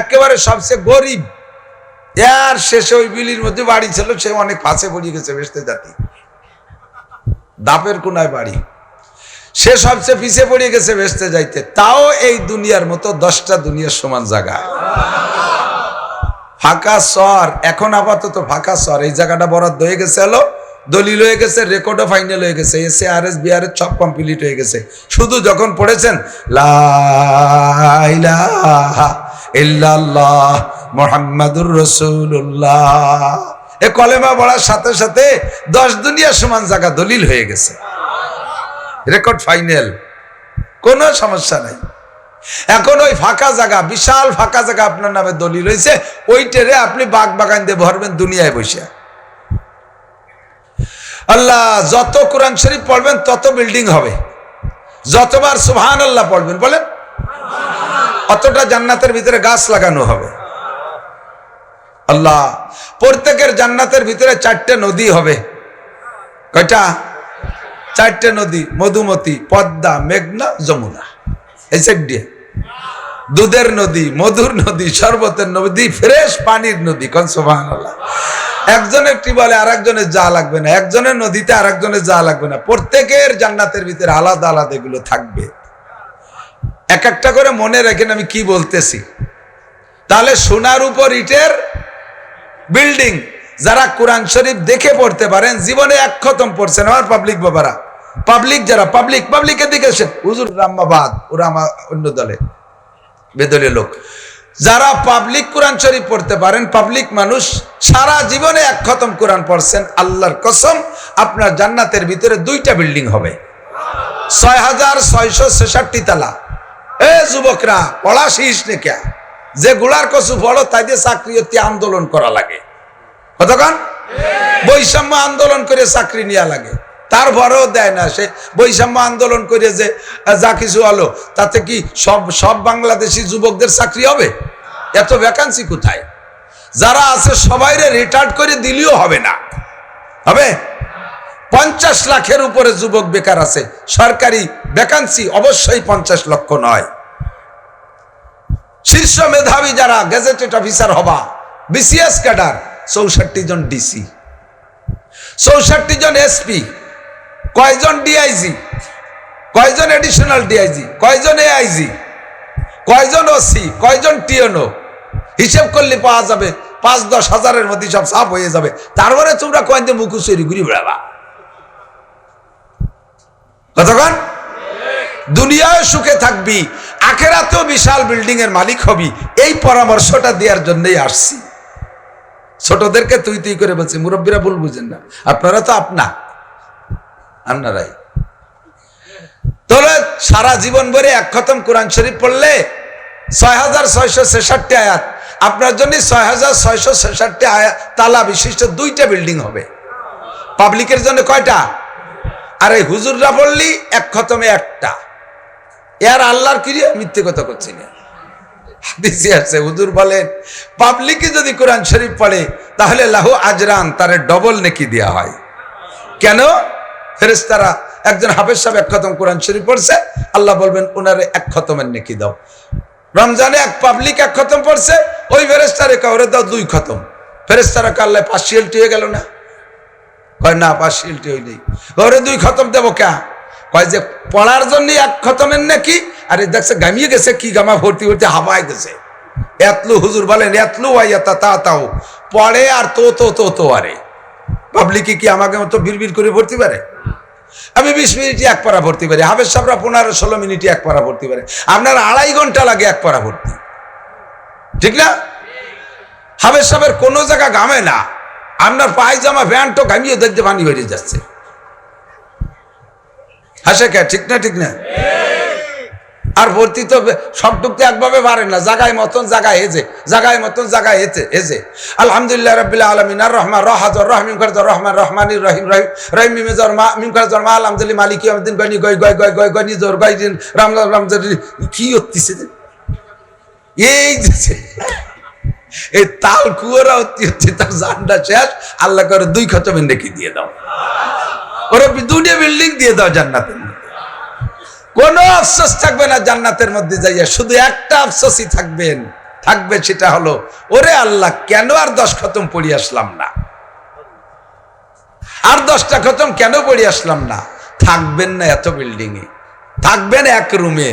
একেবারে সবচেয়ে গরিব। এর শেষে ওই বিলির মধ্যে বাড়ি ছিল, সে অনেক ফাঁসে পড়িয়ে গেছে বেসতে জাতি। দাপের কোনায় বাড়ি। সে সবচেয়ে পিছিয়ে পড়ে গেছে বেসতে যাইতে। তাও এই দুনিয়ার মতো দশটা দুনিয়ার সমান জায়গা। ফাঁকা সর এখন আপাতত ফাঁকা সর এই জায়গাটা বরাদ্দ হয়ে গেছে, হলো দলিল হয়ে গেছে রেকর্ডও ফাইনাল হয়ে গেছে এসে আর এস বিআর সব কমপ্লিট হয়ে গেছে। শুধু যখন পড়েছেন, লা ইলাহা ইল্লাল্লাহ মোহাম্মদুর রসুল্লাহ এ কলেমা পড়ার সাথে সাথে দশ দুনিয়ার সমান জায়গা দলিল হয়ে গেছে। Record final. কোনো সমস্যা নাই। এখন ওই ফাঁকা জায়গা, বিশাল ফাঁকা জায়গা আপনার নামে দলিল হয়েছে ওইটারে আপনি বাগ বাগান দিয়ে ভরবেন, দুনিয়ায় বসে আল্লাহ, যত কোরআন শরীফ পড়বেন, তত বিল্ডিং হবে। যতবার সুবহান আল্লাহ পড়বেন, বলেন। অতটা জান্নাতের ভিতরে গাছ লাগানো হবে? আল্লাহ, প্রত্যেকের জান্নাতের ভিতরে চারটে নদী হবে। কয়টা? চারটে নদী, মধুমতি, পদ্মা, মেঘনা, যমুনা। চারটে দুধের নদী, মধুর নদী, শরবতের নদী ফ্রেশ পানির নদী, কোন সোভান একজনের টিবলে আর একজনের যা লাগবে না। একজনের নদীতে আর একজনের যা লাগবে না। প্রত্যেকের জান্নাতের ভিতরে আলাদা আলাদা এগুলো থাকবে। এক একটা করে মনে রাখেন আমি কি বলতেছি। তাহলে সোনার উপর ইটের বিল্ডিং যারা কোরআন শরীফ দেখে পড়তে পারেন, জীবনে এক খতম পড়ছেন আমার পাবলিক বাবারা পাবলিক যারা পাবলিক পাবলিকের দিকে হুজুর রাম্মাবাদ ওরা আমার অন্য দলে বেদলীয় লোক। যারা পাবলিক কোরআন শরীফ পড়তে পারেন পাবলিক মানুষ সারা জীবনে এক খতম কোরআন পড়ছেন, আল্লাহর কসম, আপনার জান্নাতের ভিতরে দুইটা বিল্ডিং হবে। ছয় হাজার ছয়শো ছেষট্টি তালা। এ যুবকরা, পড়া শীষ নেকিয়া যে গুলার কসু পড়ো, তাই দিয়ে চাকরি আন্দোলন করা লাগে। কতক্ষণ বৈষম্য আন্দোলন করে চাকরি নেওয়া লাগে। তারপরেও দেয় না সে। বৈষম্য আন্দোলন করে যে যা কিছু হলো, তাতে কি সব সব বাংলাদেশি যুবকদের চাকরি হবে? এত ভ্যাকান্সি কোথায়? যারা আছে সবাইরে রিটায়ার্ড করে দিলেও হবে না। হবে? পঞ্চাশ লাখের উপরে যুবক বেকার আছে। সরকারি ভ্যাকান্সি অবশ্যই পঞ্চাশ লক্ষ নয়। শীর্ষ মেধাবী যারা গেজেটেড অফিসার হবা বিসিএস ক্যাডার চৌষট্টি জন ডিসি চৌষট্টি জন এসপি কয়জন ডিআইজি কয়জন এডিশনাল ডিআইজি কয়জন এআইজি কয়জন ওসি কয়জন টিএনও হিসেব করলে পাওয়া যাবে পাঁচ দশ হাজারের মধ্যে সব সাফ হয়ে যাবে। তারপরে তোমরা কয়েকদিন মুখুসরি ঘুরি বেড়াবা? কতক্ষণ? দুনিয়ায় সুখে থাকবি আখেরাতেও বিশাল বিল্ডিং এর মালিক হবি। এই পরামর্শটা দেওয়ার জন্যই আসছি। ছোটদেরকে তুই তুই করে বলছি, মুরব্বীরা ভুল বুঝেন না। আপনারা তো আপনা আপনারাই। তাহলে সারা জীবন ভরে এক খতম কোরআন শরীফ পড়লে ছয় হাজার ছয়শো ছেষট্টি আয়াত। আপনার জন্য ছয় হাজার ছয়শো ছেষট্টি আয়াত তালা বিশিষ্ট দুইটা বিল্ডিং হবে। পাবলিকের জন্য কয়টা? আর এই হুজুররা বললি এক খতমে একটা। এর আল্লাহর ক্রিয়া মিথ্যে কথা করছি না। হাদিসে আছে, হুজুর বলেন, পাবলিকে যদি কোরআন শরীফ পড়ে, তাহলে লাহু আজরান, তারে ডবল নেকি দেওয়া হয়। কেন? ফেরেশতারা, একজন হাফেজ সাহেব এক খতম কোরআন শরীফ পড়ছে, আল্লাহ বলবেন ওনারে এক খতমের নেকি দাও। রমজানে এক পাবলিক এক খতম পড়ছে, ওই ফেরেস্তারে কাউরে দাও দুই খতম। ফেরেস্তারা কাল্লা পার্সিয়ালটি হয়ে গেল না? কয়, না পার্সিয়ালটি হই নেই ওরে দুই খতম দেবো কে? কয় যে, পড়ার জন্য এক খতমের নাকি? আরে দেখছে, গামিয়ে গেছে, কি গামা ভর্তি ভর্তি হাওয়ায় গেছে। এতলু হুজুর বলেন, এতলু তা তাও। পড়ে আর তো তো তো তো আরে। পাবলিকে কি আমাকে মতো বিড়বিড় করে ভর্তি পারে আমি বিশ মিনিটে এক পারা ভর্তি পারি হাফেজ সাহেবরা পনেরো ষোলো মিনিটে এক পারা ভর্তি পারে আপনার আড়াই ঘণ্টা লাগে এক পারা ভর্তি। ঠিক না? হাফেজ সাহেবের কোনো জায়গা গামে না। আপনার পায়জামা, প্যান্টও গামিয়ে দেখতে পানি বেরিয়ে যাচ্ছে। হাসে কে? ঠিক না ঠিক না? আর ভর্তি তো সবটুক তো একভাবে পারেন না। জাগায় মতন জায়গায় হেজে জাগায় মতন জায়গায় হেতে হেজে আলহামদুলিল্লাহ রবিল্লা আলমিন। আর রহমান, রহাজর রহমিম খরজর রহমান, রহমানির রহিম রহিম রহিম মিমেজর মা মিম আলহামদুলিল্লাহ মালিক আমদিন গনি গই গই গই গই গনি জোর গই দিন, রাম রাম কি হতিছে এই যে এই তাল কুয়ারা হচ্ছে, তার জানটা শেষ। আল্লাহ করে দুই খতমের রেখে দিয়ে দাও। ওরা দুটো বিল্ডিং দিয়ে দাও জান্নাতের কোনো আফসোস থাকবে না জান্নাতের মধ্যে যাইয়া। শুধু একটা আফসোসই থাকবেন থাকবে সেটা হলো, ওরে আল্লাহ, কেন আর দশ খতম পড়ি আসলাম না? আর দশটা খতম কেন পড়ি আসলাম না? থাকবেন না এত বিল্ডিং এ থাকবেন এক রুমে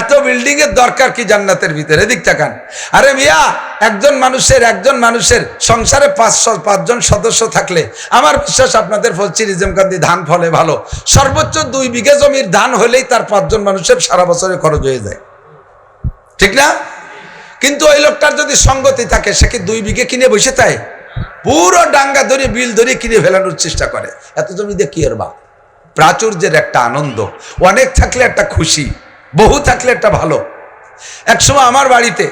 এত বিল্ডিং এর দরকার কি জান্নাতের ভিতরে? এদিক তাকান। আরে মিয়া, একজন মানুষের একজন মানুষের সংসারে পাঁচ পাঁচজন সদস্য থাকলে আমার বিশ্বাস আপনাদের ফলছি রিজমকান্দি ধান ফলে ভালো। সর্বোচ্চ দুই বিঘে জমির ধান হলেই তার পাঁচজন মানুষের সারা বছরে খরচ হয়ে যায়। ঠিক না? কিন্তু ওই লোকটার যদি সঙ্গতি থাকে, সে কি দুই বিঘে কিনে বসে তাই পুরো ডাঙ্গা ধরে, বিল ধরে কিনে ফেলানোর চেষ্টা করে। এত জমি দিয়ে কি আর বা প্রাচুর্যের একটা আনন্দ। অনেক থাকলে একটা খুশি। বহু থাকলে একটা ভালো। একসময় আমার বাড়িতে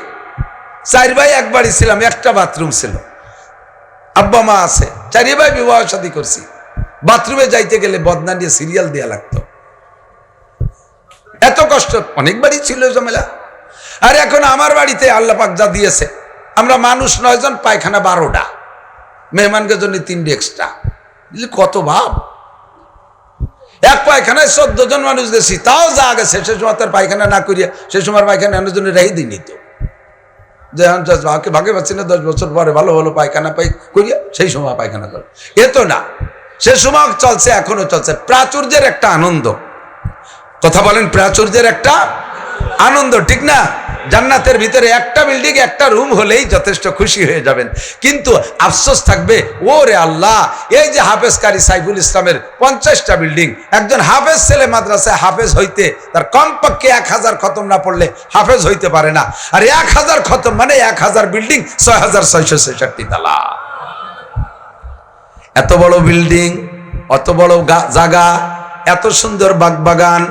চার ভাই এক বাড়ি ছিলাম, একটা বাথরুম ছিল। আব্বা, মা আছে, চারি ভাই বিবাহ শাদী করছি। বাথরুমে যাইতে গেলে বদনা নিয়ে সিরিয়াল দেওয়া লাগতো। এত কষ্ট, অনেক বাড়ি ছিল ঝামেলা। আর এখন আমার বাড়িতে আল্লাহ পাক যা দিয়েছে, আমরা মানুষ নয়জন, পায়খানা বারোটা। মেহমানকে জন্য তিনটে এক্সট্রা কত ভাব। এক পায়খানায় চোদ্দ জন মানুষ গেছি তাও যা গেছে। সে সময় তার পায়খানা না করিয়া সে সময় পায়খানা আনার জন্য রেখে দিইনি তো। যে হ্যাঁ, ভাগে ভাগে পাচ্ছি না দশ বছর পরে ভালো ভালো পায়খানা পাই করিয়া সেই সময় পায়খানা করে। এ তো না সে সময় চলছে এখনও চলছে। প্রাচুর্যের একটা আনন্দ। কথা বলেন প্রাচুর্যের একটা আনন্দ ঠিক না? জান্নাতের ভিতরে একটা বিল্ডিং একটা রুম হলেই যথেষ্ট খুশি হয়ে যাবেন। কিন্তু আফসোস থাকবে ও রে আল্লাহ, এই যে হাফেজ কারি সাইফুল ইসলামের পঞ্চাশটা বিল্ডিং একজন হাফেজ ছেলে মাদ্রাসায় হাফেজ হইতে তার কমপক্ষে এক হাজার খতম না পড়লে হাফেজ হইতে পারে না। আর এক হাজার খতম মানে এক হাজার বিল্ডিং ছয় হাজার ছয়শো ছেষট্টি তালা। এত বড় বিল্ডিং অত বড় জাগা এত সুন্দর বাগবাগান,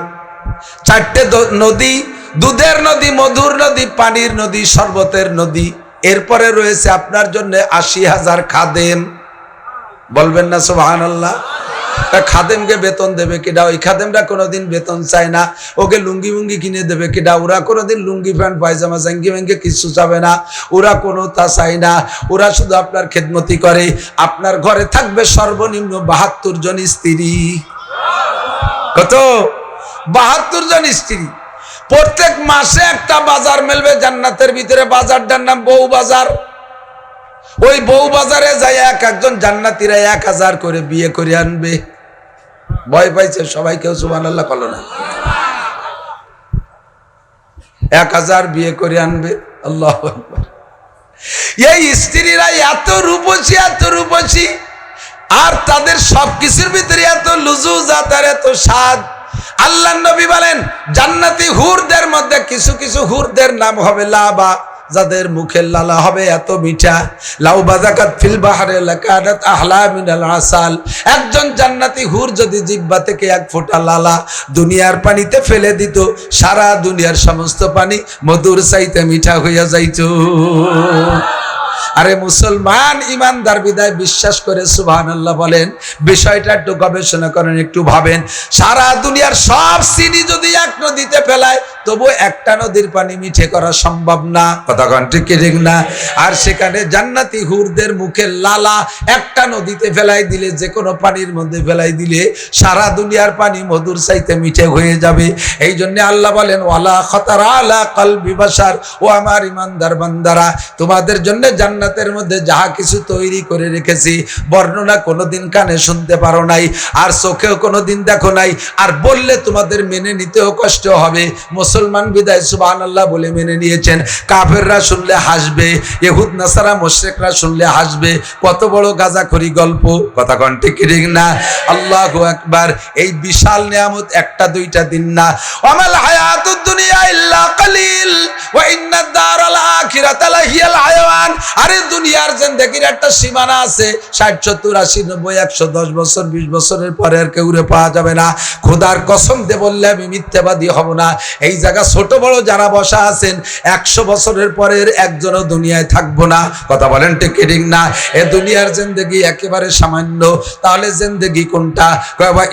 চারটে নদী দুধের নদী, মধুর নদী, পানির নদী, শরবতের নদী। এরপরে রয়েছে আপনার জন্য আশি হাজার খাদেম। বলবেন না সোহান আল্লাহ খাদেমকে বেতন দেবে কিনা ওই খাদেমরা কোনোদিন বেতন চায় না। ওকে লুঙ্গি মুঙ্গি কিনে দেবে কিনা ওরা কোনোদিন লুঙ্গি, প্যান্ট, পায়জামা, জাঙ্গি ভেঙ্গে কিছু চাবে না। ওরা কোনো তা চায় না। ওরা শুধু আপনার খেদমতি করে। আপনার ঘরে থাকবে সর্বনিম্ন বাহাত্তর জন স্ত্রী। কত? বাহাত্তর জন স্ত্রী। প্রত্যেক মাসে একটা বাজার মেলবে জান্নাতের ভিতরে। বাজারটার নাম বউ বাজার। ওই বউ বাজারে যাই এক একজন জান্নাতিরা এক হাজার করে বিয়ে করে আনবে। ভয় পাইছে, সবাই কেউ সুবান আল্লাহ কল না। এক হাজার বিয়ে করে আনবে। আল্লাহ এই স্ত্রীরা এত রূপসী এত রূপসী, আর তাদের সবকিছুর ভিতরে এত লুজু জাতার এত স্বাদ। আল্লাহ নবী বলেন, জান্নাতি হুরদের মধ্যে কিছু কিছু হুরদের নাম হবে লাবা, যাদের মুখের লালা হবে এত মিঠা। লাউ বাজাকাত ফিল বাহারে লাকানাত আহলা আসাল। একজন জান্নাতি হুর যদি জিব্বা থেকে এক ফোঁটা লালা দুনিয়ার পানিতে ফেলে দিত, সারা দুনিয়ার সমস্ত পানি মধুর চাইতে মিঠা হইয়া যাইতো। আরে মুসলমান ইমানদার বিদায় বিশ্বাস করে সুবহান আল্লাহ বলেন। বিষয়টা একটু গবেষণা করেন, একটু ভাবেন। সারা দুনিয়ার সব চিনি যদি এক নদীতে ফেলায় তবু একটা নদীর পানি মিঠে করা সম্ভব না। কন, ঠিক ঠিক না? আর সেখানে জান্নাতি হুরদের মুখে লালা একটা নদীতে ফেলাই দিলে, যে কোনো পানির মধ্যে ফেলাই দিলে, সারা দুনিয়ার পানি মধুর চাইতে মিঠে হয়ে যাবে। এই জন্য আল্লাহ বলেন, ওয়ালা খতারা আলা কলবি বাসার ও আমার ইমানদার বান্দারা, তোমাদের জন্য জান্নাতের মধ্যে যাহা কিছু তৈরি করে রেখেছি, বর্ণনা কোনোদিন কানে শুনতে পারো নাই, আর চোখেও কোনোদিন দেখো নাই, আর বললে তোমাদের মেনে নিতেও কষ্ট হবে। মুসলমান বিদায় সুবাহ আল্লাহ বলে মেনে নিয়েছেন। কাফেররা শুনলে হাসবে, ইহুদ, নাসারা মোশেকরা শুনলে হাসবে। কত বড় গাজাখড়ি গল্প, কথা কন ঠিক না? আল্লাহ একবার এই বিশাল নিয়ামত একটা দুইটা দিন না। আমাল হায়াতুদ দুনিয়া ইল্লা কালিল, ওয়া ইন্নাদ দারাল আখিরাতা লাহিয়াল হায়াওয়ান। আরে দুনিয়ার জিন্দেগির একটা সীমানা আছে 60 70 80 90 110 বছর 20 বছরের পরে আর কেউ পাওয়া যাবে না। খোদার কসম দিয়ে বললে আমি মিথ্যাবাদী হব না। এই জায়গা ছোট বড় যারা বসা আছেন, একশো বছরের পরের একজনও দুনিয়ায় থাকব না। কথা বলেন ঠিক না? এ দুনিয়ার জিন্দেগি একেবারে সামান্য। তাহলে জিন্দেগি কোনটা?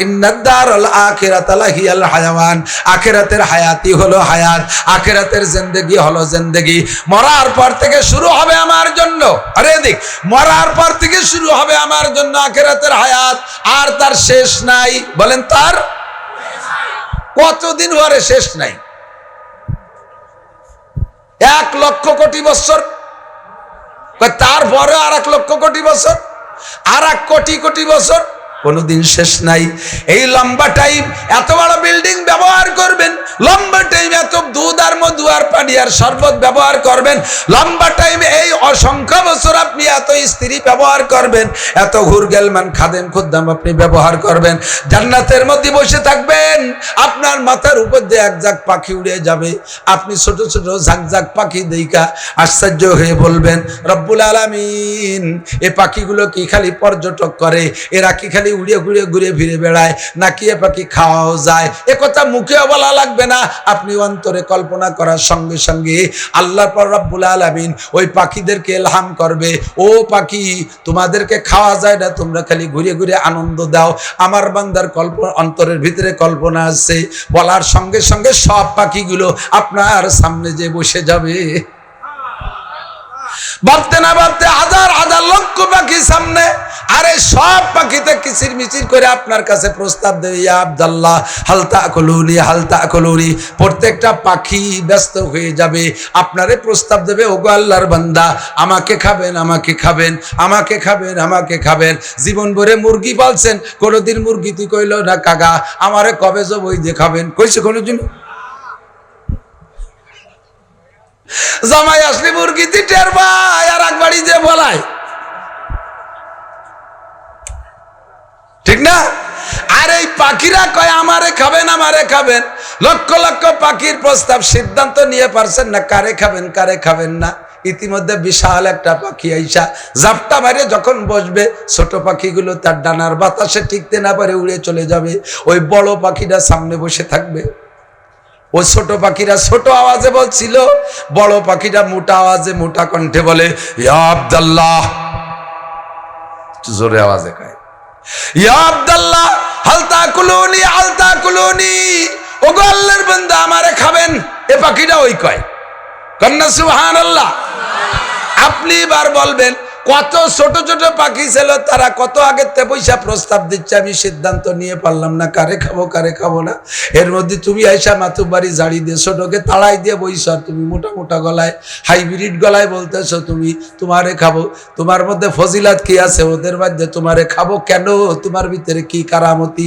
ইন্নাদ্দারুল আখিরাতাল হিয়াল হায়াওয়ান। আখিরাতের হায়াতি হলো হায়াত, আখিরাতের জিন্দেগি হলো জিন্দেগি। মরার পর থেকে শুরু হবে আমার জন্য। আরে দেখ মরার পর থেকে শুরু হবে আমার জন্য আখেরাতের হায়াত, আর তার শেষ নাই। বলেন তার? কতদিন পরে শেষ নাই? এক লক্ষ কোটি বছর। তারপরে আর এক লক্ষ কোটি বছর? আর এক কোটি কোটি বছর? কোনোদিন শেষ নাই। এই লম্বা টাইম এত বড় বিল্ডিং ব্যবহার করবেন, লম্বা টাইম এত দুধ আর মধু আর পানি আর শরবত ব্যবহার করবেন, লম্বা টাইম এই অসংখ্য বছর আপনি এত স্ত্রী ব্যবহার করবেন, এত হুরগেলমান খাদেম খুদ্দাম আপনি ব্যবহার করবেন, জান্নাতের মধ্যে বসে থাকবেন, আপনার মাথার উপর দিয়ে এক জাক পাখি উড়ে যাবে, আপনি ছোট ছোট ঝাঁক পাখি দেইকা আশ্চর্য হয়ে বলবেন, রব্বুল আলামিন, এ পাখিগুলো কি খালি পর্যটক করে, এরা কি খালি উড়ে ঘুরে ঘুরে ফিরে বেড়ায় এ পাখি খাওয়াও যায়। এ কথা মুখেও বলা লাগবে না। আপনি অন্তরে কল্পনা করার সঙ্গে সঙ্গে আল্লাহ পর রব্বুল আলামিন ওই পাখিদেরকে এলহাম করবে। ও পাখি, তোমাদেরকে খাওয়া যায় না, তোমরা খালি ঘুরে ঘুরে আনন্দ দাও। আমার বান্দার কল্পনা অন্তরের ভিতরে কল্পনা আছে। বলার সঙ্গে সঙ্গে সব পাখিগুলো আপনার সামনে যে বসে যাবে। ভাবতে না ভাবতে হাজার হাজার লক্ষ পাখি সামনে। আরে সব পাখিতে কিচির মিচির করে আপনার কাছে প্রস্তাব দেবে ইয়া আবদাল্লাহ হালতা কলুনি হালতা কলুনি প্রত্যেকটা পাখি ব্যস্ত হয়ে যাবে। আপনারে প্রস্তাব দেবে, ওগো আল্লাহর বান্দা, আমাকে খাবেন আমাকে খাবেন আমাকে খাবেন আমাকে খাবেন। জীবন ভরে মুরগি পালছেন, কোনোদিন মুরগি তুই কইল না, কাকা, আমারে কবে যে বই দিয়ে খাবেন? কইছে কোনোদিন জামাই আসলে মুরগি টের পায় আর এক বাড়ি যে বলায়। ঠিক না? আর এই পাখিরা কয়, আমারে খাবেন আমারে খাবেন। লক্ষ লক্ষ পাখির প্রস্তাব সিদ্ধান্ত নিয়ে পারছেন না, কারে খাবেন কারে খাবেন না। ইতিমধ্যে বিশাল একটা পাখি আইসা, জাপটা মারে যখন বসবে, ছোট পাখিগুলো তার ডানার বাতাসে টিকতে না পারে উড়ে চলে যাবে। ওই বড় পাখিটা সামনে বসে থাকবে। ও ছোট পাখিরা ছোট আওয়াজে বলছিল, বড় পাখিটা মোটা আওয়াজে মোটা কণ্ঠে বলে, ইয়া আব্দাল্লাহ। জোরে আওয়াজে খায় ইয়া আব্দাল্লাহ, হালতা কুলুনি হালতা কুলুনি। ও আল্লাহর বান্দা, আমারে খাবেন? এ পাখিটা ওই কয়। কন্যা সুবহান আল্লাহ আপনি এবার বলবেন কত ছোট ছোট পাখি ছিল, তারা কত আগের তে পয়সা প্রস্তাব দিচ্ছে, আমি সিদ্ধান্ত নিয়ে পারলাম না, কারে খাব কারে খাব না। এর মধ্যে তুমি আইসা মাথুর বাড়ি জাড়ি দিয়ে ছোটকে তাড়াই দিয়ে বইস তুমি মোটা মোটা গলায়, হাইব্রিড গলায় বলতেছো তুমি, তোমারে খাব। তোমার মধ্যে ফজিলাত কি আছে? ওদের মধ্যে তোমারে খাব কেন? তোমার ভিতরে কি কারামতি?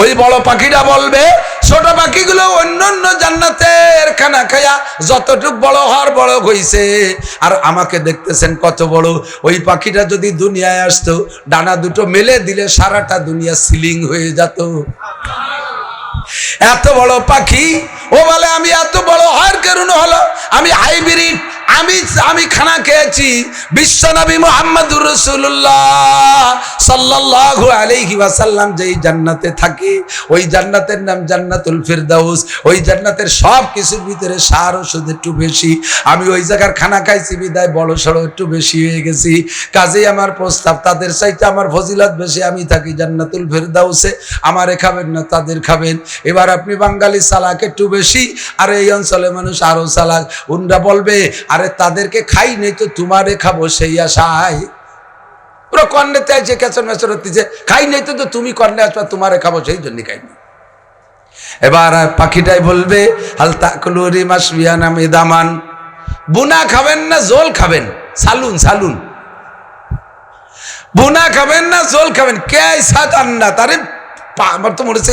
ওই বড় পাখিটা বলবে, ছোট পাখিগুলো অন্য অন্য জান্নাতের খানা খায়া যতটুক বড় হওয়ার বড় হইছে। আর আমাকে দেখতেছেন কত বড় ওই পাখিটা যদি দুনিয়ায় আসতো, ডানা দুটো মেলে দিলে সারাটা দুনিয়া সিলিং হয়ে যেত। এত বড় পাখি, ও বলে, আমি এত বড় হওয়ার কারণ হলো, আমি হাইব্রিড আমি আমি খানা খেয়েছি বিশ্বনবী মোহাম্মদুর রসুল্লাহ সাল্লাল্লাহু আলাইহি ওয়াসাল্লাম যেই জান্নাতে থাকে, ওই জান্নাতের নাম জান্নাতুল ফিরদাউস, ওই জান্নাতের সব কিছুর ভিতরে সার ওষুধ একটু বেশি। আমি ওই জায়গার খানা খাইছি, বিদায় বড় সড়ো একটু বেশি হয়ে গেছি। কাজেই আমার প্রস্তাব, তাদের চাইতে আমার ফজিলত বেশি, আমি থাকি জান্নাতুল ফিরদাউসে। আমারে খাবেন না, তাদের খাবেন। এবার আপনি বাঙালি সালাক একটু বেশি, আর এই অঞ্চলে মানুষ আরও সালাক উনরা বলবে, আরে তাদেরকে খাই, নেই তো তোমারে খাব সেই আশায়। পুরো কর্ণেতে আছে কেচন মেচন হচ্ছে খাই, নেই তো তো তুমি কর্ণে আসবা, তোমারে খাব সেই জন্য খাইনি এবার পাখিটাই বলবে হালতা কলুরি মাসবিয়া নামে দামান বুনা খাবেন না জল খাবেন। সালুন সালুন। বুনা খাবেন না জল খাবেন। কে সাত আন্না? তারে আমার তো মনে হচ্ছে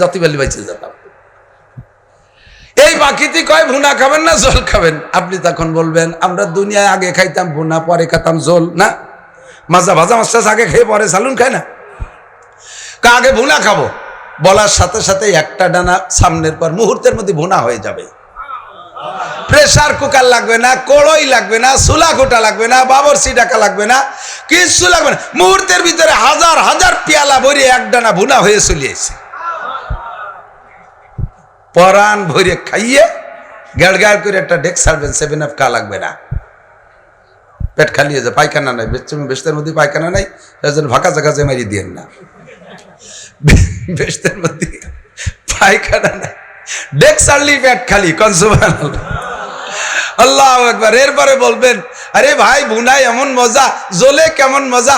জাতি বালি বাইছে যেতাম। এই বাকিতে কয়, ভুনা খাবেন না জল খাবেন? আপনি তখন বলবেন, আমরা দুনিয়ায় আগে খাইতাম ভুনা, পরে খাতাম জল না? মাজা ভাজা মাছ আগে খেয়ে পরে সালুন খায় না? আগে ভুনা খাব। বলার সাথে সাথে একটা ডানা সামনের পর মুহূর্তের মধ্যে ভুনা হয়ে যাবে। প্রেসার কুকার লাগবে না, কড়ই লাগবে না, সুলা কোটা লাগবে না বাবরসি ডাকা লাগবে না, কিচ্ছু লাগবে না। মুহূর্তের ভিতরে হাজার হাজার পেয়ালা ভরে এক ডানা ভুনা হয়ে চলিয়েছে পরাণ ভরে খাইয়ে গ্যাড় করে একটা ডেক সারবেন সেভেন আপ কা লাগবে না। পেট খালি যায়, পায়খানা নাই বেস্তের মধ্যে পায়খানা নাই তার জন্য ফাঁকা যে জেমারি দিয়েন না। বেস্তের মধ্যে পায়খানা নাই। ডেক সারলি পেট খালি কনসুমান আল্লাহ একবার এরপরে বলবেন, আরে ভাই, বুনাই এমন মজা জলে কেমন মজা।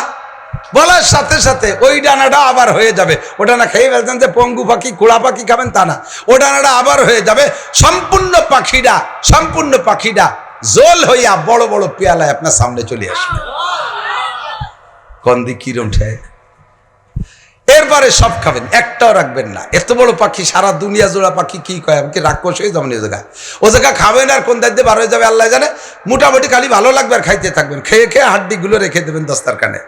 বলার সাথে সাথে ওই ডানাটা আবার হয়ে যাবে। ও ডানা খেয়ে ফেলছেন যে পঙ্গু পাখি, কুড়া পাখি খাবেন তা না। ও ডানাটা আবার হয়ে যাবে। সম্পূর্ণ পাখিটা সম্পূর্ণ পাখিটা জল হইয়া বড় বড় পেয়ালায় আপনার সামনে চলে আসবে। কন্দি কিরম ঠেক। এরপরে সব খাবেন, একটাও রাখবেন না। এত বড় পাখি, সারা দুনিয়া জোড়া পাখি কি কয়? আমাকে রাক্ষস হয়ে যাবেন এই জায়গা ও জায়গা খাবেন আর কোন দায়িত্বে বার হয়ে যাবে, আল্লাহ জানে। মোটামুটি খালি ভালো লাগবে আর খাইতে থাকবেন। খেয়ে খেয়ে হাড্ডিগুলো রেখে দেবেন দস্তার কানে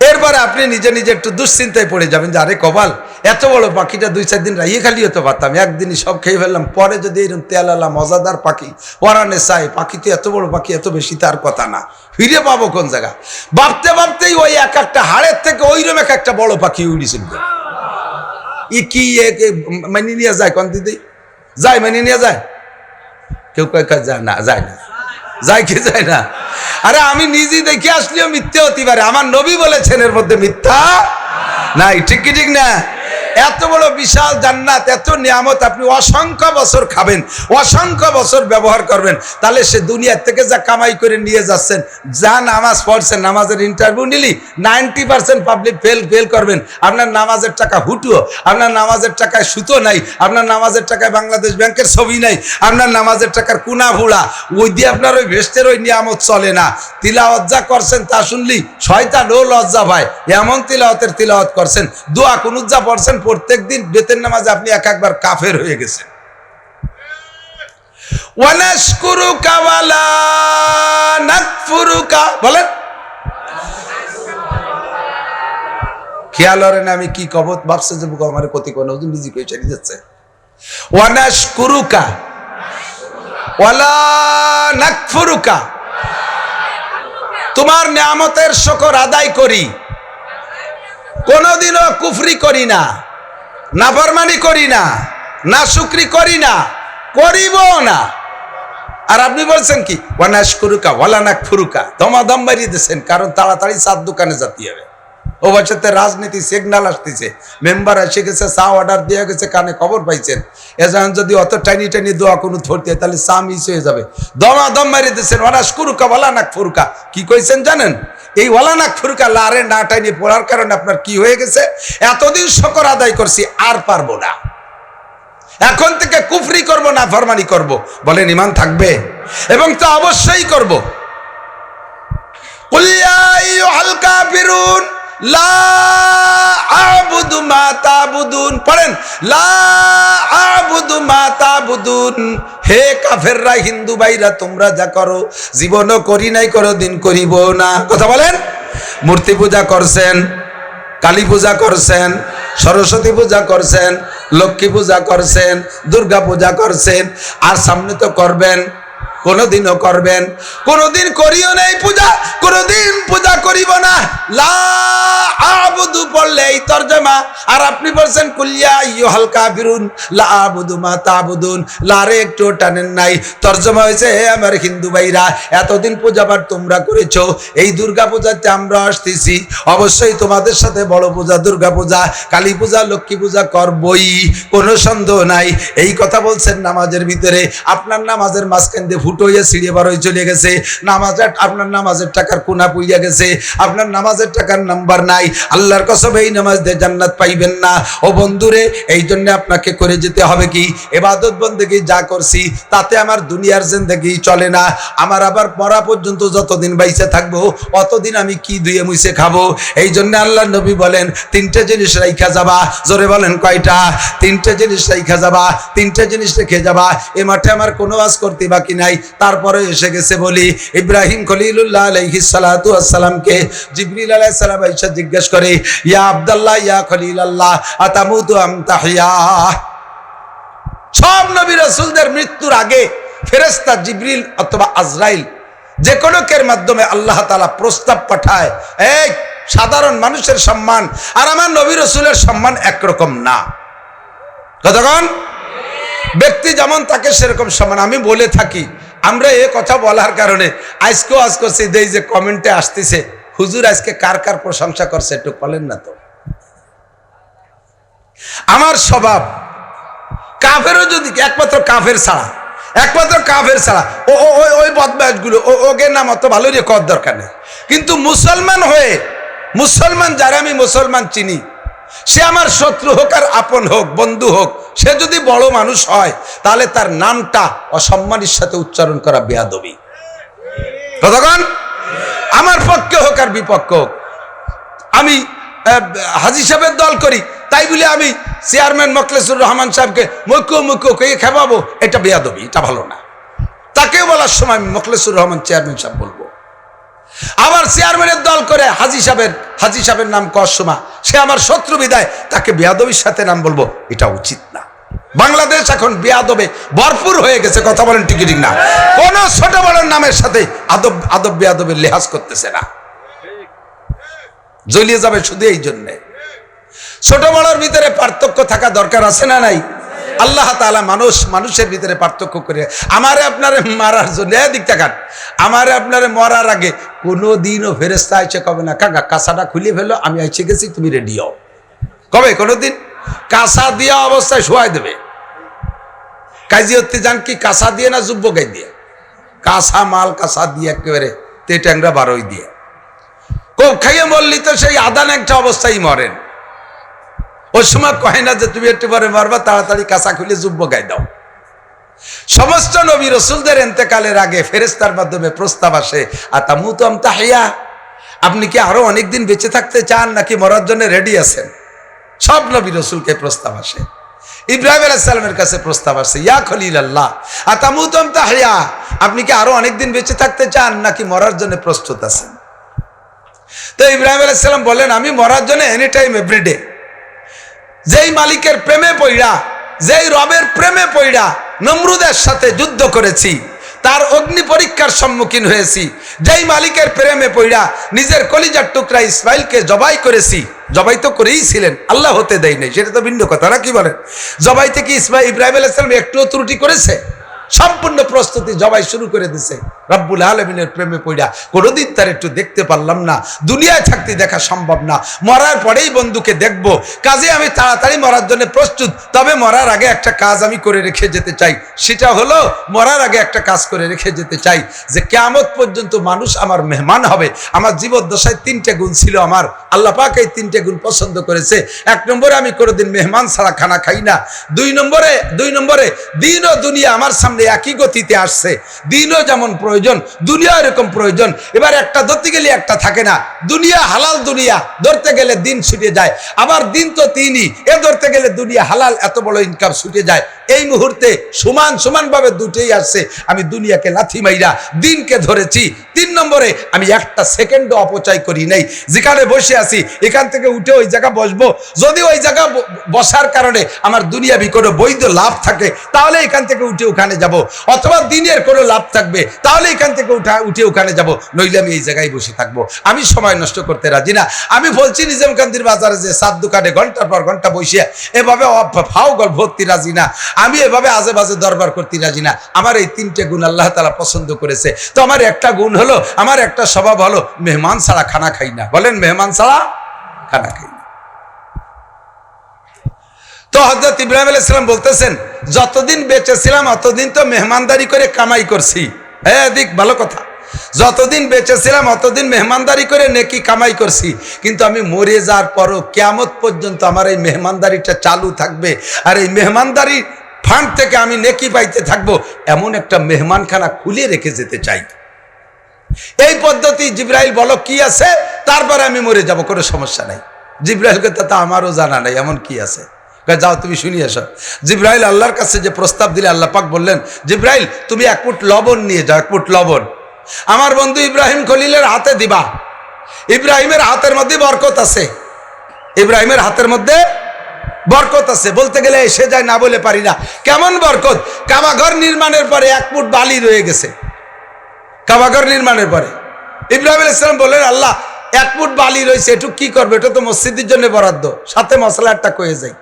এরপরে আপনি নিজে নিজে একটু দুশ্চিন্তায় পড়ে যাবেন যে, আরে কপাল, এত বড় পাখিটা দুই, চার দিন রাইয়ে খালি হতে পারতাম। একদিনই সব খেয়ে ফেললাম। পরে যদি এরকম তেলালা, মজাদার পাখি, পরানে চাই পাখি তো এত বড় পাখি, এত বেশি তার কথা না। ফিরে পাবো কোন জায়গা? ভাবতে ভাবতেই ওই এক একটা হাড়ের থেকে ওইরকম এক একটা বড় পাখি উড়িছিল ই কি মানি নিয়ে যায় কোন দিদি? যায় মানি নিয়ে যায়? কেউ কয় কয়, যায় না যায় না। যায় কি যায় না? আরে আমি নিজে দেখে আসলেও মিথ্যে হতে পারে। আমার নবী বলেছেন এর মধ্যে মিথ্যা নাই। ঠিক কি ঠিক না? এত বড় বিশাল জান্নাত, এত নিয়ামত, আপনি অসংখ্য বছর খাবেন, অসংখ্য বছর ব্যবহার করবেন। তাহলে সে দুনিয়ার থেকে যা কামাই করে নিয়ে যাচ্ছেন, যা নামাজ পড়ছেন, নামাজের ইন্টারভিউ নিলি ninety percent public fail fail করবেন। আপনার নামাজের টাকা হুটুও, আপনার নামাজের টাকায় সুতো নাই, আপনার নামাজের টাকায় বাংলাদেশ ব্যাংকের ছবি নাই, আপনার নামাজের টাকার কুনা ভুড়া, ওই দিয়ে আপনার ওই ভেস্টের ওই নিয়ামত চলে না। তিলাওয়াত যা করছেন তা শুনলি, শয়তান ও লজ্জা ভাই এমন তিলাওয়াতের তিলাওয়াত করছেন, দোয়া কুনুজ্জা পড়ছেন প্রত্যেক দিন বেতের নামাজে আপনি এক একবার কাফের হয়ে গেছেন। ওয়ালা বলেন। খেয়াল হরেন আমি কি ভাবছে যে আমার কোন নিজে চালিয়ে যাচ্ছে ওয়ানাশকুরুকা ওয়ালা নাকফুরুকা, তোমার নিয়ামতের শকর আদায় করি। কোনোদিনও কুফরি করি না। নাফরমানি করি না না শুক্রি করি না করিব না। আর আপনি বলছেন কি ওয়ানাস কুরুকা ওয়ালানাক ফুরুকা দমাদম বাড়িয়ে দিয়েছেন, কারণ তাড়াতাড়ি চার দোকানে যাতে হবে। ও বছরতে রাজনীতি সিগনাল আসতেছে। মেম্বার এসে গেছে, চা অর্ডার দেওয়া গেছে, কানে খবর পাইছেন। এজন যদি অত টাইনি টাইনি দোয়া কোনো ধরতে তাহলে চা মিস হয়ে যাবে। দমা দম মারি দিচ্ছেন ওরা স্কুরুকা ওয়ালানাক ফুরকা। কি কইছেন জানেন? এই ওয়ালানাক ফুরকা লারে না টাইনি পড়ার কারণে আপনার কি হয়ে গেছে? এতদিন শকর আদায় করছি, আর পারব না। এখন থেকে কুফরি করব না ফরমানি করব। বলেন ইমান থাকবে? এবং তা অবশ্যই করব। কুলিয়া হালকা ফিরুন লা আবুদু মা তাবুদুন। পড়েন, লা আবুদু মা হে কাফেররা, হিন্দু ভাইরা, তোমরা যা করো, জীবনও করি নাই দিন না। কথা বলেন? মূর্তি পূজা করছেন, কালী পূজা করছেন, সরস্বতী পূজা করছেন, লক্ষ্মী পূজা করছেন, দুর্গা পূজা করছেন, আর সামনে তো করবেন কোনোদিনও করবেন। কোনোদিন করিও নাই পূজা, কোনোদিন পূজা করিব না। লা আবুদু এই তর্জমা। আর আপনি বলছেন, কুলিয়া ইয়ো হালকা ফিরুন লা আবুদু মা তাবুদুন। লারে একটু টানেন নাই। তর্জমা হয়েছে, হে আমার হিন্দু ভাইরা, এতদিন পূজা পাঠ তোমরা করেছ, এই দুর্গা পূজাতে আমরা আসতেছি। অবশ্যই তোমাদের সাথে বড় পূজা দুর্গা পূজা কালী পূজা, লক্ষ্মী পূজা করবই। কোনো সন্দেহ নাই। এই কথা বলছেন নামাজের ভিতরে। আপনার নামাজের মাঝখান দিয়ে ফুটো হয়ে ছিঁড়ে বার হয়ে চলে গেছে। নামাজের আপনার নামাজের টাকার কোনা পুইয়া গেছে। আপনার নামাজের টাকার নাম্বার নাই। আল্লাহর কসম এই নামাজ দিয়ে জান্নাত পাইবেন না। ও বন্ধুরে, এই জন্য আপনাকে করে যেতে হবে কি? এবাদত বন্দেগি যা করছি, তাতে আমার দুনিয়ার জিন্দগি চলে না। আমার আবার মরা পর্যন্ত যতদিন বাইসে থাকব, অতদিন আমি কি ধুয়ে মুছে খাব? এই জন্য আল্লাহ নবী বলেন, তিনটে জিনিস রাইখা যাবা। জোরে বলেন কয়টা? তিনটে জিনিস রাইখা যাবা, তিনটে জিনিস রেখে যাবা। এ মাঠে আমার কোনো আজ করতে বাকি নাই। তারপরে এসে গেছে বলি, ইব্রাহিম খলিলুল্লাহ আলাইহি সালাতু জিবরিল আলাইহিস সালাম জিজ্ঞেস করে, ইয়া আব্দুল্লাহ, ইয়া খলিলাল্লাহ, আতামুতু আম তাহিয়া? সব নবী রাসূলদের মৃত্যুর আগে ফেরেশতা জিবরিল অথবা আজরাইল যে কোনো কের মাধ্যমে আল্লাহ তাআলা প্রস্তাব পাঠায়, এই সাধারণ মানুষের সম্মান আর আমার নবী রসুলের সম্মান একরকম না। কতক্ষণ? ব্যক্তি যেমন তাকে সেরকম সম্মান, আমি বলে থাকি আমরা এ কথা বলার কারণে আজকেও আজ করছি দেই যে কমেন্টে আসতেছে, হুজুর আজকে কার কার প্রশংসা করছে একটু বলেন না তো। আমার স্বভাব, কাফেরও যদি একমাত্র কাফের ছাড়া, একমাত্র কাফের ছাড়া, ও ওই ওই বদমাসগুলো ও, ওকে নাম অত ভালো রে কর দরকার নেই। কিন্তু মুসলমান হয়ে, মুসলমান, যারা আমি মুসলমান চিনি, সে আমার শত্রু হোক আর আপন হোক, বন্ধু হোক সে যদি বড় মানুষ হয়, তাহলে তার নামটা অসম্মানের সাথে উচ্চারণ করা বেয়াদবি। কতক্ষণ আমার পক্ষে হোক আর বিপক্ষ হোক, আমি হাজি সাহেবের দল করি, তাই বলে আমি চেয়ারম্যান মকলেসুর রহমান সাহেবকে মুখ্য মুখ্য কে খেপাবো, এটা বেয়াদবি, এটা ভালো না। তাকে বলার সময় আমি মকলেসুর রহমান চেয়ারম্যান সাহেব বলব। আবার চেয়ারম্যানের দল করে হাজি সাহেবের হাজি সাহেবের নাম কসমা। সে আমার শত্রু বিদায়, তাকে বেয়াদবির সাথে নাম বলব, এটা উচিত না। বাংলাদেশ এখন বেয়াদবে, ভরপুর হয়ে গেছে, কথা বলেন ঠিক ঠিক না। কোন ছোট বড় নামের সাথে আদব আদব বেয়াদবের লেহাজ করতেছে না। জ্বলিয়ে যাবে শুধু এই জন্যে। ছোট বড়র ভিতরে পার্থক্য থাকা দরকার আছে না নাই? আল্লাহ তাআলা মানুষ, মানুষের ভিতরে পার্থক্য করে। আমারে আপনারে মারার জন্য দিক তাকান আমারে আপনারে মরার আগে কোনো দিনও ফেরেস্তা আইসে কবে না? কাকা, কাঁসাটা খুলে ফেলো, আমি আইসে গেছি, তুমি রেডি হও। কবে? কোনোদিন? কাঁসা দিয়া অবস্থায় শোয়াই দেবে। কাজী হতে যান কি, কাঁসা দিয়ে না যুব্য গাই দিয়ে? কাঁসা মাল, কাঁসা দিয়ে একেবারে তে ট্যাংরা বারোই দিয়ে। কোপ খাইয়ে মরলি তো সেই আদান একটা অবস্থায় মরেন। ওই সময় কয় না যে তুমি একটু পরে মারবা, তাড়াতাড়ি কাঁচা খুলে যুব্য গাই দাও। সমস্ত নবী রসুলদের এন্তেকালের আগে ফেরেস্তার মাধ্যমে প্রস্তাব আসে আর আতামুতম তাহিয়া, আপনি কি আরও অনেকদিন বেঁচে থাকতে চান নাকি মরার জন্য রেডি আছেন? সব নবী রসুলকে প্রস্তাব আসে। ইব্রাহিম আলাইসালামের কাছে প্রস্তাব আসে, ইয়া খলিল আল্লাহ আর আতামুতম তাহিয়া, আপনি কি আরও অনেকদিন বেঁচে থাকতে চান নাকি মরার জন্য প্রস্তুত আছেন? তো ইব্রাহিম আলাইসাল্লাম বলেন, আমি মরার জন্য এনি টাইম এভরিডে যেই মালিকের প্রেমে পইড়া, যেই রবের প্রেমে পইড়া, নমরুদের সাথে যুদ্ধ করেছি, তার অগ্নি পরীক্ষার সম্মুখীন হয়েছি। যেই মালিকের প্রেমে পইড়া, নিজের কলিজার টুকরা ইসমাইলকে জবাই করেছি। জবাই তো করেই ছিলেন, আল্লাহ হতে দেয় নাই সেটা তো ভিন্ন কথা, না কি বলেন? জবাই থেকে ইসমাইল ইব্রাহিম আলাইসালাম একটুও ত্রুটি করেছে? সম্পূর্ণ প্রস্তুতি জবাই শুরু করে দিছে। রব্বুল আলমিনের প্রেমে পড়া কোনোদিন তার একটু দেখতে পারলাম না। দুনিয়ায় থাকতে দেখা সম্ভব না। মরার পরেই বন্ধুকে দেখব। কাজে আমি তাড়াতাড়ি মরার জন্য প্রস্তুত। তবে মরার আগে একটা কাজ আমি করে রেখে যেতে চাই। সেটা হলো, মরার আগে একটা কাজ করে রেখে যেতে চাই। যে কেয়ামত পর্যন্ত মানুষ আমার মেহমান হবে। আমার জীবদ্দশায় তিনটে গুণ ছিল আমার। আল্লাহ পাক এই তিনটে গুণ পছন্দ করেছে। এক নম্বরে আমি কোনোদিন মেহমান ছাড়া খানা খাই না। দুই নম্বরে দুই নম্বরে, দিন ও দুনিয়া আমার সামনে একই গতিতে আসছে। দিনও যেমন প্রয়োজন দুনিয়া এরকম প্রয়োজন। এবার একটা ধরতে গেলে একটা থাকে না। দুনিয়া হালাল দুনিয়া, ধরতে গেলে দিন ছুটে যায়। আবার দিন তো তিনই, এ ধরতে গেলে দুনিয়া হালাল, এত বড় ইনকাম ছুটে যায়। এই মুহূর্তে সমান সমান ভাবে দুটোই আসছে। আমি দুনিয়াকে লাথি মাইরা দিনকে ধরেছি। তিন নম্বরে আমি একটা সেকেন্ডও অপচয় করি নাই। যেখানে বসে আছি, এখান থেকে উঠে ওই জায়গা বসবো। যদি ওই জায়গা বসার কারণে আমার দুনিয়াবি কোনো বৈধ লাভ থাকে, তাহলে এখান থেকে উঠে ওখানে যাব, অথবা দিনের কোনো লাভ থাকবে, তাহলে এখান থেকে উঠা, উঠে ওখানে যাব, নইলে আমি এই জায়গায় বসে থাকব। আমি সময় নষ্ট করতে রাজি না। আমি বলছি নিজামকান্দির বাজারে যে সাত দোকানে ঘণ্টার পর ঘণ্টা বসিয়া এভাবে ফাও গল ভর্তি রাজি না। আমি এভাবে আজে বাজে দরবার করতে রাজি না। আমার এই তিনটে গুণ আল্লাহ তালা পছন্দ করেছে। তো আমার একটা গুণ হলো, আমার একটা স্বভাব হলো, মেহমান ছাড়া খানা খাই না। বলেন মেহমান ছাড়া খানা খাই তো হজরত ইব্রাহিম আলাইসালাম বলতেছেন, যতদিন বেঁচে ছিলাম অতদিন তো মেহমানদারি করে কামাই করছি। হ্যাঁ দিক ভালো কথা। যতদিন বেঁচে ছিলাম অতদিন মেহমানদারি করে নেকি কামাই করছি। কিন্তু আমি মরে যাওয়ার পরও কেয়ামত পর্যন্ত আমার এই মেহমানদারিটা চালু থাকবে। আর এই মেহমানদারি ফান্ড থেকে আমি নেকি পাইতে থাকব। এমন একটা মেহমানখানা খুলে রেখে যেতে চাই। এই পদ্ধতি জিব্রাইল বলো কি আছে? তারপরে আমি মরে যাব, কোনো সমস্যা নাই। জিব্রাইলকে তা আমারও জানা নাই, এমন কি আছে? যাও তুমি শুনি এসো জিব্রাইল আল্লাহর কাছে যে প্রস্তাব দিলে আল্লাহ পাক বললেন, জিব্রাইল, তুমি এক ফুট লবণ নিয়ে যাও, এক ফুট লবণ। আমার বন্ধু ইব্রাহিম খলিলের হাতে দিবা। ইব্রাহিমের হাতের মধ্যে বরকত আছে। ইব্রাহিমের হাতের মধ্যে বরকত আছে। বলতে গেলে এসে যায় না বলে পারি না। কেমন বরকত? কাবাঘর নির্মাণের পরে এক ফুট বালি রয়ে গেছে। কাবাঘর নির্মাণের পরে। ইব্রাহিম ইসলাম বললেন, আল্লাহ, এক ফুট বালি রয়েছে এটু কি করবে? এটা তো মসজিদের জন্য বরাদ্দ। সাথে মশলা একটা কয়ে যায়